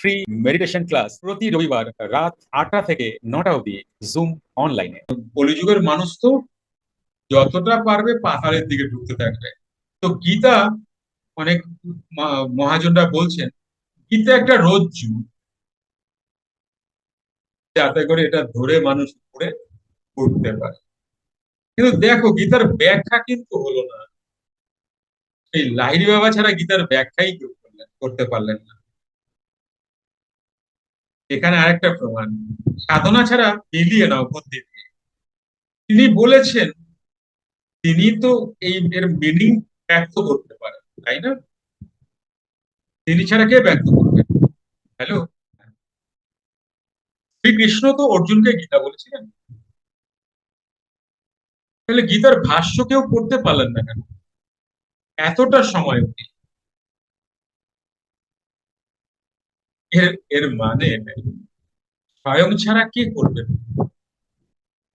Free meditation class প্রতি রবিবার রাত আটটা থেকে নটা অবধি জুম অনলাইনে কলিযুগের মানুষ তো যতটা পারবে পাতালের দিকে ঢুকতে থাকবে। তো গীতা অনেক মহাজনরা বলছেন, গীতা একটা রজ্জু যাতে করে এটা ধরে মানুষ উপরে উঠতে পারে। কিন্তু দেখো, গীতার ব্যাখ্যা কিন্তু হলো না। এই লাহিড়ী বাবা ছাড়া গীতার ব্যাখ্যাই কেউ করতে পারলেন না। এখানে আরেকটা প্রমাণ। সাধনা ছাড়া মিলিয়ে নাও বুদ্ধি দিয়ে। তিনি বলেছেন, তিনি তো এই এর মিনিং ব্যক্ত করতে পারেন, তাই না? তিনি ছাড়া কে ব্যক্ত করবেন হ্যালো শ্রীকৃষ্ণ তো অর্জুনকে গীতা বলেছিলেন। তাহলে গীতার ভাষ্য কেউ পড়তে পারলেন না কেন? এতটা সময় অবধি। এর এর মানে। স্বয়ং ছাড়া কে করবেন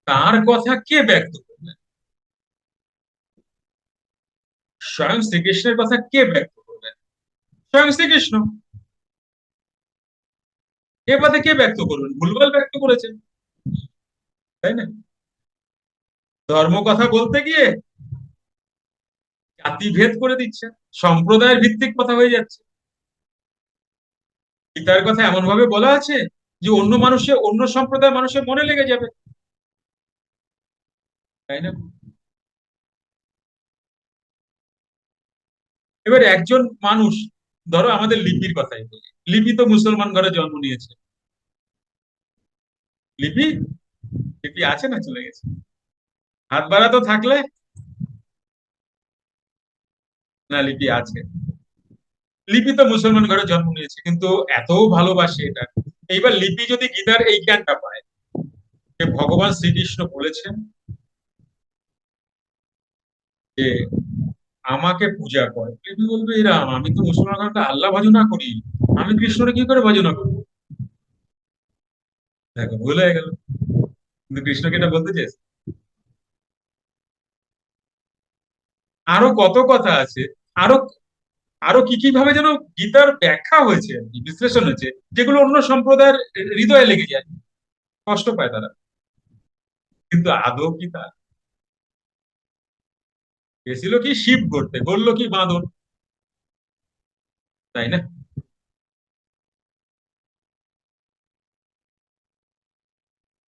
তার কথা কে ব্যক্ত করবেন স্বয়ং শ্রীকৃষ্ণের কথা কে ব্যক্ত করবেন স্বয়ং শ্রীকৃষ্ণ। এ বাদে কে ব্যক্ত করবেন ভুলভাল ব্যক্ত করেছেন তাই না? ধর্ম কথা বলতে গিয়ে জাতিভেদ করে দিচ্ছে। সম্প্রদায়ের ভিত্তিক কথা হয়ে যাচ্ছে। গীতার কথা এমন ভাবে বলা আছে যে অন্য মানুষে, অন্য সম্প্রদায়ের মানুষের মনে লেগে যাবে। তাই না? এবার একজন মানুষ, ধরো আমাদের লিপির কথাই বলি। লিপি তো মুসলমান ঘরে জন্ম নিয়েছে। লিপি? লিপি আছে না চলে গেছে? হাত বাড়া তো থাকলে? না, লিপি আছে। লিপি তো মুসলমান ঘরে জন্ম নিয়েছে, কিন্তু এত ভালোবাসে এটা। এইবার লিপি যদি গীতার এই জ্ঞানটা পায়, যে ভগবান শ্রীকৃষ্ণ বলেছেন যে আমাকে পূজা করে। লিপি বলবে এরাম আমি তো মুসলমান ঘরে আল্লাহ ভজনা করি। আমি কৃষ্ণরে কি করে ভজনা করব? দেখো, ভুল হয়ে গেল। কিন্তু কৃষ্ণকে এটা বলতে চেয়েছে? আরও কত কথা আছে, আরও আরও কি কি ভাবে যেন গীতার ব্যাখ্যা হয়েছে বিশ্লেষণ হয়েছে, যেগুলো অন্য সম্প্রদায়ের হৃদয়ে লেগে যায় কষ্ট পায় তারা। কিন্তু আদৌ কি তা গেছিল কি শিব করতে করল কি বাঁদর? তাই না?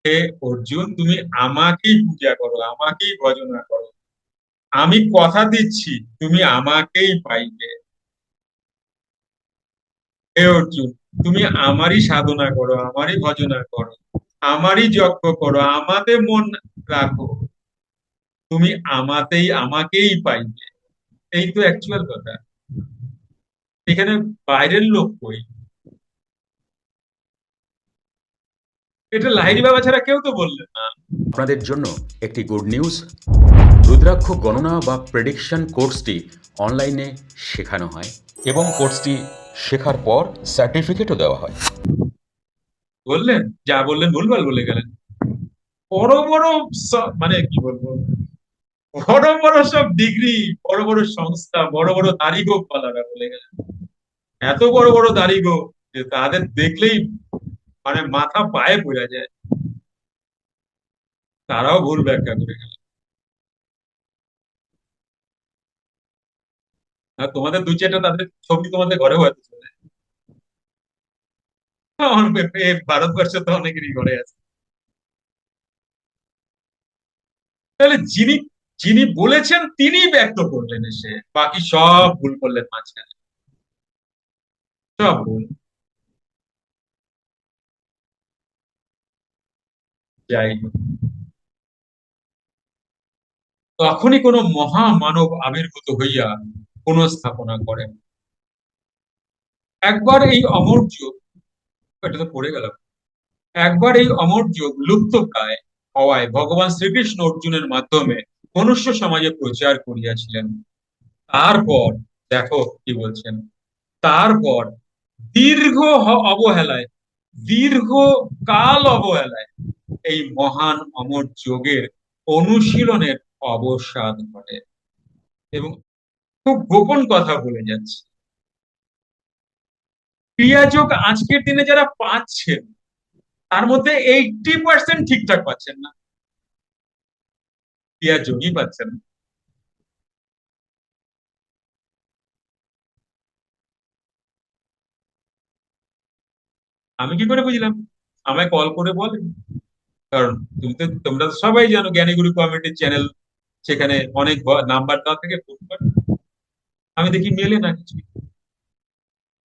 হে অর্জুন, তুমি আমাকেই পূজা করো, আমাকেই ভজনা করো। আমি কথা দিচ্ছি, তুমি আমাকেই পাইবে। হে অর্জুন তুমি আমারই সাধনা করো, আমারই ভজনা করো, আমারই যজ্ঞ করো, আমাতে মন রাখো। তুমি আমাতেই, আমাকেই পাইবে। এই তো অ্যাকচুয়াল কথা। এখানে বাইরের লোক কই? এটা লাহিড়ী বাবা ছাড়া কেউ তো বললেন না। আপনাদের জন্য একটি গুড নিউজ রুদ্রাক্ষ গণনা বা প্রেডিকশন কোর্সটি অনলাইনে শেখানো হয়। এবং কোর্সটি শেখার পর সার্টিফিকেটও দেওয়া হয়। বললেন? যা বললেন ভুলভাল বলে গেলেন। বড় বড় মানে কি বলব? বড় বড় সব ডিগ্রি, বড় বড় সংস্থা, বড় বড় দাড়িগো পালারা বলে গেলেন। এত বড় বড় দাড়িগো যে তাদের দেখলেই মানে মাথা পায়ে পড়ে যায়। তারাও ভুল ব্যাখ্যা করে গেল আর তোমাদের দু চারটা তাদের ছবি তোমাদের ঘরেও হয়তো চলে আমার ভারতবর্ষে তো অনেকেরই ঘরে আছে। তাহলে যিনি যিনি বলেছেন তিনি ব্যক্ত করলেন এসে। বাকি সব ভুল করলেন মাঝখানে। সব ভুল। যাই তখনই কোনো মহামানব আবির্ভূত হইয়া পুনঃস্থাপনা করেন একবার এই অমর যুগ, এটা তো পড়ে গেল একবার এই অমর যুগ লুপ্ত প্রায় হওয়ায় ভগবান শ্রীকৃষ্ণ অর্জুনের মাধ্যমে মনুষ্য সমাজে প্রচার করিয়াছিলেন। তারপর, দেখো কি বলছেন, তারপর দীর্ঘ অবহেলায়, দীর্ঘ কাল অবহেলায় এই মহান অমর যোগের অনুশীলনের অবসাদ ঘটে। এবং খুব গোপন কথা বলে যাচ্ছে। ক্রিয়াযোগ আজকের দিনে যারা পাচ্ছেন, তার মধ্যে এইটটি পার্সেন্ট ঠিকঠাক পাচ্ছেন না। ক্রিয়াযোগই পাচ্ছেন না। আমি কি করে বুঝলাম? আমায় কল করে বলেন কারণ তুমি তো, তোমরা সবাই জানো, জ্ঞানীগুরু কমিটির চ্যানেল, সেখানে অনেক নাম্বার দেওয়া থেকে ফোন করে। আমি দেখি মেলে না কিছু।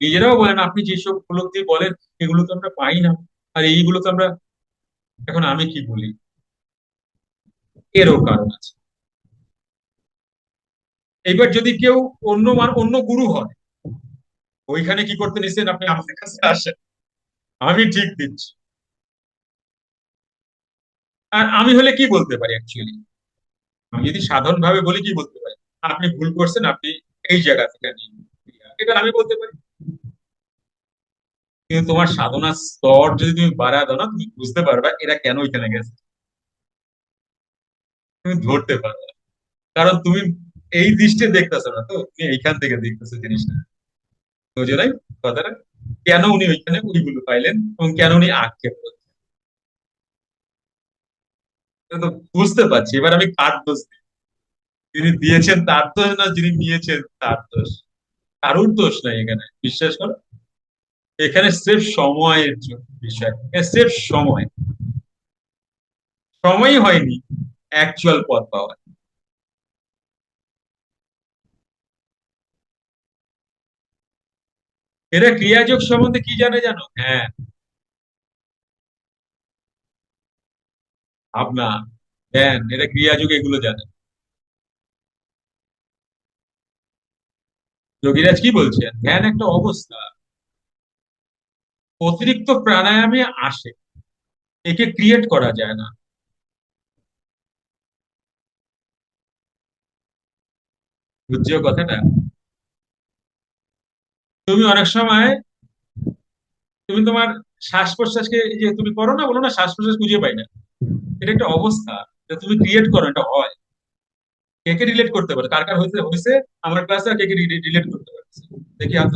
নিজেরাও বলেন, আপনি যেসব উপলব্ধি বলেন, এগুলো তো আমরা পাই না। আর এইগুলো তো আমরা, এখন আমি কি বলি? এরও কারণ আছে। এবার যদি কেউ অন্য মান, অন্য গুরু হয়, ওইখানে কি করতে নিছেন আপনি আমাদের কাছে আসেন। আমি ঠিক দিচ্ছি। আর আমি হলে কি বলতে পারি অ্যাকচুয়ালি আমি যদি সাধারণ ভাবে বলি, কি বলতে পারি? আপনি ভুল করছেন, আপনি এই জায়গা থেকে এটা আমি বলতে পারি কিন্তু তোমার সাধনার স্তর যদি তুমি বাড়া দাও না, তুমি বুঝতে পারবে এরা কেন ওইখানে গেছে। তুমি ধরতে পারবে কারণ তুমি এই দৃষ্টি দেখতেছো না তো, তুমি এইখান থেকে দেখতেছো জিনিসটা। বুঝো নাই কথাটা? কেন উনি ওইখানে ওইগুলো পাইলেন এবং কেন উনি আক্ষেপ করছেন বুঝতে পারছি। এবার আমি কার দোষ দিই যিনি দিয়েছেন তার দোষ না যিনি নিয়েছেন তার দোষ? কারুর দোষ নাই এখানে, বিশ্বাস করো? এখানে স্রেফ সময়ের বিষয়। স্রেফ সময়। সময়ই হয়নি অ্যাকচুয়াল পথ পাওয়া এরা ক্রিয়াযোগ সম্বন্ধে কি জানে জানো? হ্যাঁ। ভাবনা, জ্ঞান, এরা ক্রিয়াযোগ এগুলো জানে। যোগীরাজ কি বলছেন? ধ্যান একটা অবস্থা। অতিরিক্ত প্রাণায়ামে আসে। একে ক্রিয়েট করা যায় না। বুঝছ কথাটা? তুমি অনেক সময় তুমি তোমার শ্বাস প্রশ্বাসকে যে তুমি করো না, বলো না শ্বাস প্রশ্বাস খুঁজে পাই না। এটা একটা অবস্থা। এটা তুমি ক্রিয়েট করো, এটা হয়। কে কে রিলেট করতে পারে? কার কার হয়েছে হয়েছে আমার ক্লাসে কে কে রিলেট করতে পারছে দেখি হাত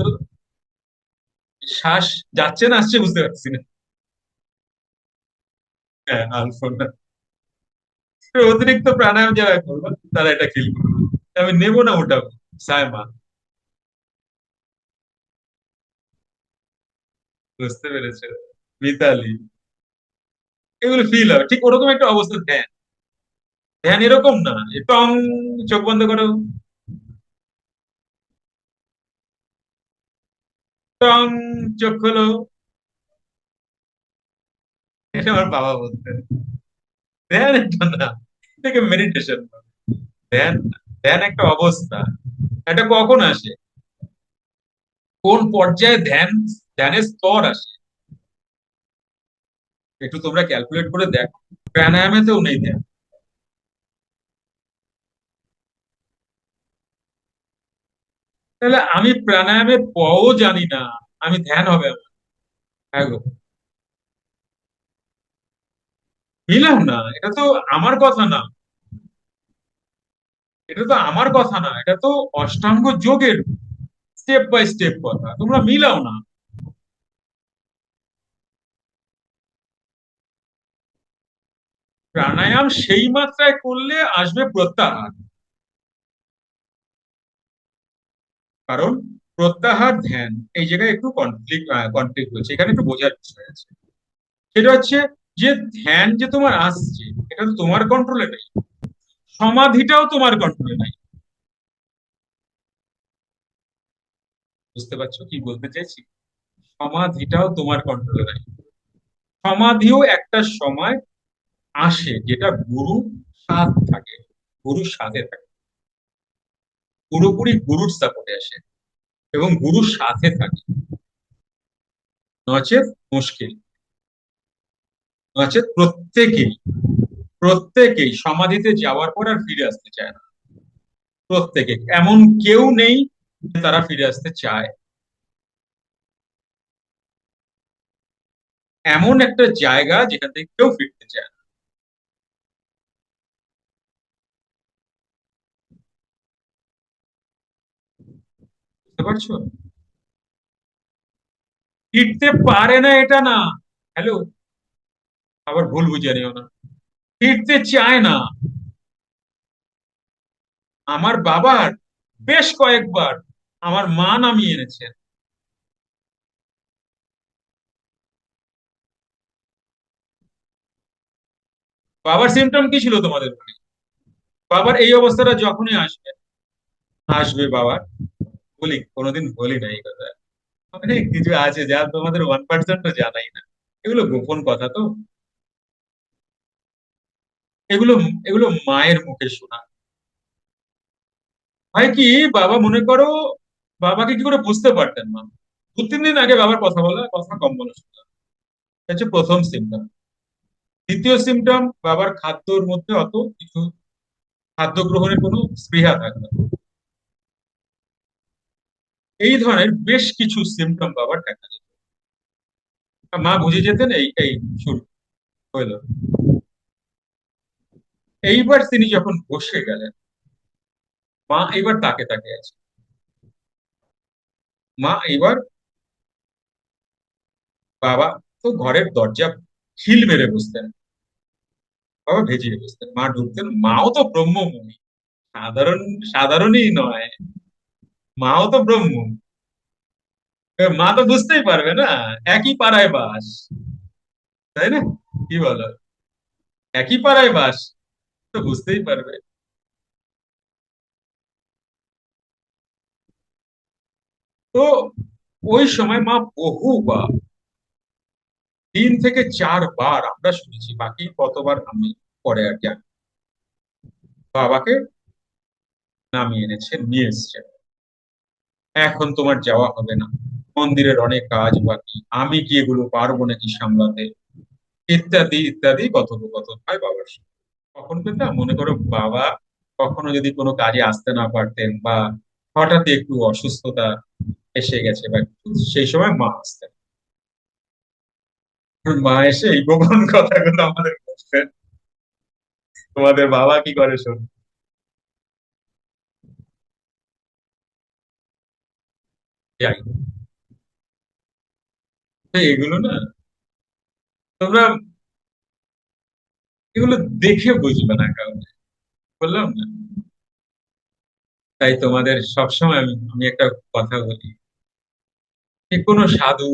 শ্বাস যাচ্ছে না আসছে বুঝতে পারছি না। হ্যাঁ অতিরিক্ত প্রাণায়াম যারা করবে তারা এটা ফিল করবে। আমি নেব না ওটা। সায়মা। বুঝতে পেরেছে? মিতালি। এগুলো ফিল হবে। ঠিক ওরকম একটা অবস্থা। ধ্যান ধ্যান এরকম না টং, চোখ বন্ধ করো। টং, চোখ খোলো। এটা আমার বাবা বলতেন। ধ্যান একটা না, এটাকে মেডিটেশন ধ্যান ধ্যান একটা অবস্থা। এটা কখন আসে? কোন পর্যায়ে ধ্যান, ধ্যানের স্তর আসে? একটু তোমরা ক্যালকুলেট করে দেখো। প্রাণায়ামেতেও নেই ধ্যান। তাহলে আমি প্রাণায়ামের পও জানি না, আমি ধ্যান হবে আমার। হ্যাঁ না, এটা তো আমার কথা না। এটা তো আমার কথা না, এটা তো অষ্টাঙ্গ যোগের স্টেপ বাই স্টেপ কথা, তোমরা মিলাও না। প্রাণায়াম সেই মাত্রায় করলে আসবে প্রত্যাহার। কারণ প্রত্যাহার ধ্যান, এই জায়গায় একটু কনফ্লিক্ট কনফ্লিক্ট হয়েছে এখানে একটু বোঝার বিষয় আছে। সেটা হচ্ছে যে ধ্যান যে তোমার আসছে, এটা তো তোমার কন্ট্রোলে নেই। সমাধিটাও তোমার কন্ট্রোলে নাই। বুঝতে পারছ কি বলতে চাইছি? সমাধিটাও তোমার কন্ট্রোলে নাই। সমাধিও একটা সময় আসে যেটা গুরু সাথ থাকে গুরুর সাথে থাকে। পুরোপুরি গুরুর সাপোর্টে আসে এবং গুরুর সাথে থাকে। নচেত মুশকিল, নচেত প্রত্যেকেই প্রত্যেকেই সমাধিতে যাওয়ার পর আর ফিরে আসতে চায় না। প্রত্যেকে, এমন কেউ নেই তারা ফিরে আসতে চায়। এমন একটা জায়গা যেখান থেকে কেউ ফিরতে চায় পারছ? ফিরতে পারে না এটা না। হ্যালো আবার ভুল বুঝে নিও না। ফিরতে চায় না। আমার বাবার বেশ কয়েকবার আমার মা নামিয়ে এনেছেন। বাবার সিমটম কি ছিল তোমাদের বাবার এই অবস্থাটা যখনই আসবে আসবে বাবার। বলি, কোনোদিন বলি না এই কথা অনেক কিছু আছে যা তোমাদের ওয়ান পার্সেন্টও জানাই না। এগুলো গোপন কথা তো। এগুলো এগুলো মায়ের মুখে শোনা। হয় কি, বাবা মনে করো, বাবাকে কি করে বুঝতে পারতেন না। দু, তিন দিন আগে বাবার কথা বলা, কথা কম বলা শোনা এটা হচ্ছে প্রথম সিমটম দ্বিতীয় সিমটম বাবার খাদ্যর মধ্যে অত কিছু খাদ্য গ্রহণের কোনো স্পৃহা থাকে না। এই ধরনের বেশ কিছু সিমটম বাবার দেখা যেত মা বুঝে যেতেন এই এই শুরু হইল। এইবার তিনি যখন বসে গেলেন, মা এবার তাকে তাকে আছে। মা এবার বাবা তো ঘরের দরজা খিল মেরে বসতেন, বাবা ভেজিয়ে বসতেন। মা ঢুকতেন, মাও তো ব্রহ্মমুনি। সাধারণ, সাধারণই নয়। মাও তো ব্রহ্ম। মা তো বুঝতেই পারবে না, একই পাড়ায় বাস। তাই না? কি বলো? একই পাড়ায় বাস, তো বুঝতেই পারবে। তো ওই সময় মা বহুবার তিন থেকে চারবার আমরা শুনেছি, বাকি কতবার আমি পরে আর জানি বাবাকে নামিয়ে এনেছেন নিয়ে এসছেন এখন তোমার যাওয়া হবে না। মন্দিরের অনেক কাজ বাকি। আমি কি এগুলো পারব নাকি সামলাতে? ইত্যাদি ইত্যাদি, কথোপকথন। হয় বাবার সাথে কখন পেতাম মনে করো বাবা কখনো যদি কোনো কাজে আসতে না পারতেন বা হঠাৎ একটু অসুস্থতা এসে গেছে বা সেই সময় মা আসতেন। মা এসে এই গোপন কথাগুলো আমাদের বলতেন। তোমাদের বাবা কি করে শোন? যাই এগুলো না তোমরা এগুলো দেখে বুঝবে না কাউকে। বললাম না। তাই তোমাদের সবসময় আমি আমি একটা কথা বলি। যে কোনো সাধু,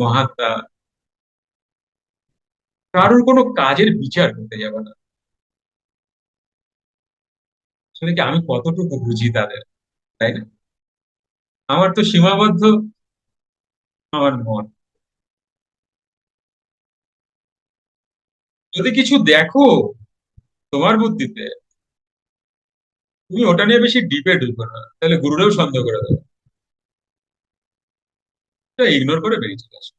মহাত্মা কারোর কোনো কাজের বিচার করতে যাবে না। আসলে কি আমি কতটুকু বুঝি তাদের, তাই না? আমার তো সীমাবদ্ধ আমার মন। যদি কিছু দেখো তোমার বুদ্ধিতে, তুমি ওটা নিয়ে বেশি ডিপে ঢুকো না, তাহলে গুরুরাও সন্দেহ করে দেবে। ইগনোর করে বেরিয়ে চলে আসো।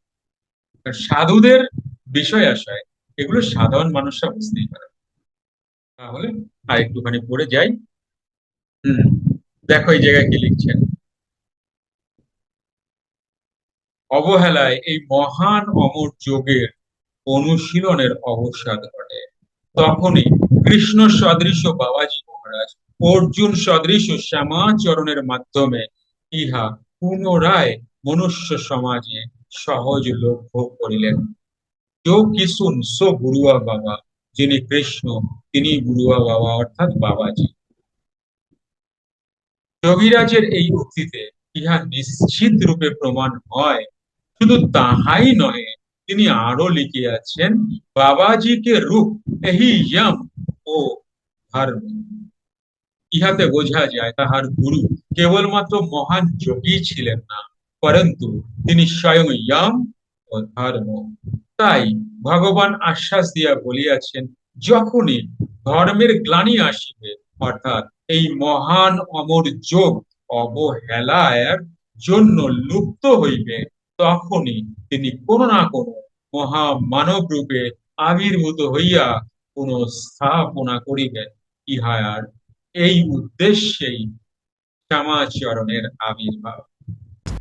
আর সাধুদের বিষয় আশায় এগুলো সাধারণ মানুষরা বুঝতেই পারে। তাহলে আর একটুখানি পড়ে যাই। হম, দেখো এই জায়গায় কি লিখছেন। অবহেলায় এই মহান অমর যোগের অনুশীলনের অবসাদ ঘটে। তখনই কৃষ্ণ সদৃশ বাবাজি মহারাজ, অর্জুন সদৃশ শ্যামাচরণের মাধ্যমে ইহা পুনরায় মনুষ্য সমাজে সহজ লভ্য করিলেন। যো কিশুন সো গুরুয়া বাবা, যিনি কৃষ্ণ, তিনি গুরুয়া বাবা, অর্থাৎ বাবাজি। যোগীরাজের এই উক্তিতে ইহা নিশ্চিত রূপে প্রমাণ হয় শুধু তাহাই নহে, তিনি আরও লিখিয়াছেন, বাবাজিকে রূপ ইয়ম ও ধর্ম। ইহাতে বোঝা যায় তাহার গুরু কেবলমাত্র মহান যোগী ছিলেন না, পরন্তু তিনি স্বয়ং ইয়ম ও ধর্ম। তাই ভগবান আশ্বাস দিয়া বলিয়াছেন, যখনই ধর্মের গ্লানি আসিবে, অর্থাৎ এই মহান অমর যোগ অবহেলার জন্য লুপ্ত হইবে তখনই তিনি কোনো না কোনো মহা মানব রূপে আবির্ভূত হইয়া কোন স্থাপনা করিবেন ইহার এই উদ্দেশ্যেই শ্যামাচরণের আবির্ভাব।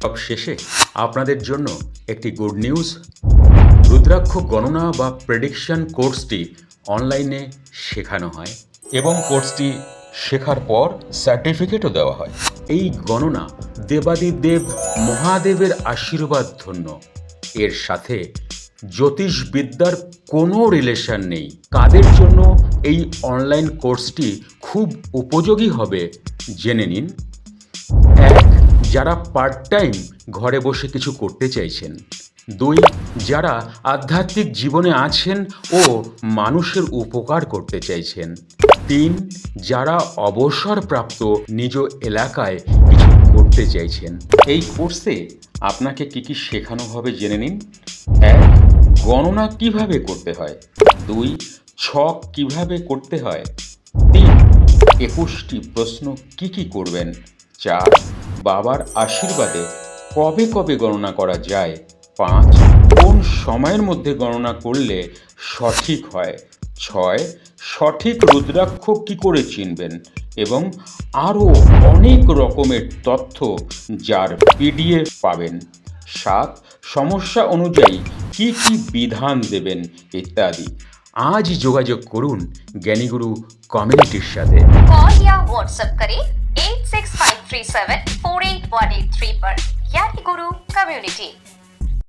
সব শেষে আপনাদের জন্য একটি গুড নিউজ। রুদ্রাক্ষ গণনা বা প্রেডিকশন কোর্সটি অনলাইনে শেখানো হয়। এবং কোর্সটি শেখার পর সার্টিফিকেটও দেওয়া হয়। এই গণনা দেবাদিদেব মহাদেবের আশীর্বাদ ধন্য। এর সাথে জ্যোতিষবিদ্যার কোনো রিলেশন নেই। কাদের জন্য এই অনলাইন কোর্সটি খুব উপযোগী হবে জেনে নিন। এক, যারা পার্ট টাইম ঘরে বসে কিছু করতে চাইছেন। দুই, যারা আধ্যাত্মিক জীবনে আছেন ও মানুষের উপকার করতে চাইছেন। তিন যারা অবসরপ্রাপ্ত নিজ এলাকায় কিছু করতে চাইছেন। এই কোর্সে আপনাকে কি কি শেখানো হবে জেনে নিন। এক, গণনা কীভাবে করতে হয়। দুই, ছক কীভাবে করতে হয়। তিন, একুশটি প্রশ্ন কি কি করবেন। চার, বাবার আশীর্বাদে কবে কবে গণনা করা যায়। পাঁচ, কোন সময়ের মধ্যে গণনা করলে সঠিক হয়। ছয় সঠিক রুদ্রাক্ষ কি করে চিনবেন এবং আরও অনেক রকমের তথ্য যার পিডিএফ পাবেন সাত সমস্যা অনুযায়ী কি কি বিধান দেবেন ইত্যাদি আজ যোগাযোগ করুন জ্ঞানীগুরু কমিউনিটির সাথে कॉल या व्हाट्सएप करें eight six five three seven four eight one eight three पर यानी गुरु कम्युनिटी